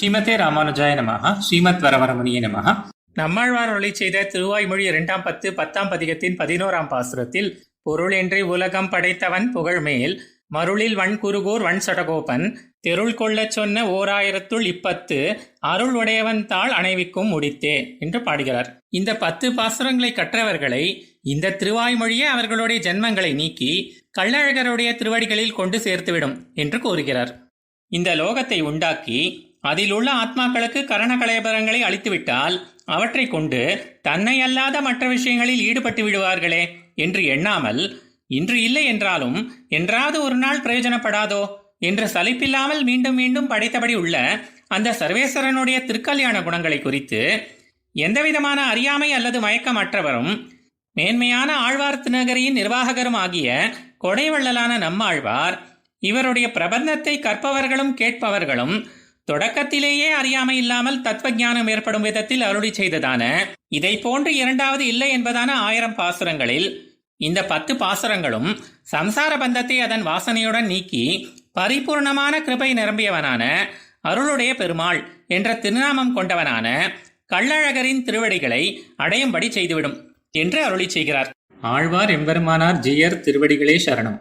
ஸ்ரீமதே ராமானுஜாய நமஹ. ஸ்ரீமத் வரவரமணிய நமஹ. நம்மாழ்வார் ஒளி செய்த திருவாய்மொழி இரண்டாம் பத்து பத்தாம் பதிகத்தின் பதினோராம் பாசுரத்தில் பொருளின்றி உலகம் படைத்தவன் புகழ்மேல் மருளில் வன்குருகூர் வன் சடகோபன் தெருள் கொள்ளச் சொன்ன ஓராயிரத்துள் இப்பத்து அருள் உடையவன் தாள் அணைவிக்கும் முடித்தே என்று பாடுகிறார். இந்த பத்து பாசுரங்களை கற்றவர்களை இந்த திருவாய்மொழியே அவர்களுடைய ஜென்மங்களை நீக்கி கள்ளழகருடைய திருவடிகளில் கொண்டு சேர்த்துவிடும் என்று கூறுகிறார். இந்த லோகத்தை உண்டாக்கி அதில் உள்ள ஆத்மாக்களுக்கு கரண கலைபரங்களை அளித்துவிட்டால் அவற்றை கொண்டு தன்னை அல்லாத மற்ற விஷயங்களில் ஈடுபட்டு விடுவார்களே என்று எண்ணாமல் இன்று இல்லை என்றாலும் என்றாவது ஒரு நாள் பிரயோஜனப்படாதோ என்ற சலிப்பில்லாமல் மீண்டும் மீண்டும் படைத்தபடி உள்ள அந்த சர்வேஸ்வரனுடைய திருக்கல்யாண குணங்களை குறித்து எந்தவிதமான அறியாமை அல்லது மயக்கமற்றவரும் மேன்மையான ஆழ்வார் திருநகரியின் நிர்வாககரும் ஆகிய கொடைவள்ளலான நம்மாழ்வார் இவருடைய பிரபந்தத்தை கற்பவர்களும் கேட்பவர்களும் தொடக்கத்திலேயே அறியாமை இல்லாமல் தத்துவஞானம் ஏற்படும் விதத்தில் அருளி செய்ததான இதை போன்று இரண்டாவது இல்லை என்பதான ஆயிரம் பாசுரங்களில் இந்த பத்து பாசுரங்களும் சம்சார பந்தத்தை அதன் வாசனையுடன் நீக்கி பரிபூர்ணமான கிருபை நிரம்பியவனான அருளுடைய பெருமாள் என்ற திருநாமம் கொண்டவனான கள்ளழகரின் திருவடிகளை அடையும்படி செய்துவிடும் என்று அருளி செய்கிறார். ஆழ்வார் எம்பெருமானார் ஜீயர் திருவடிகளே சரணம்.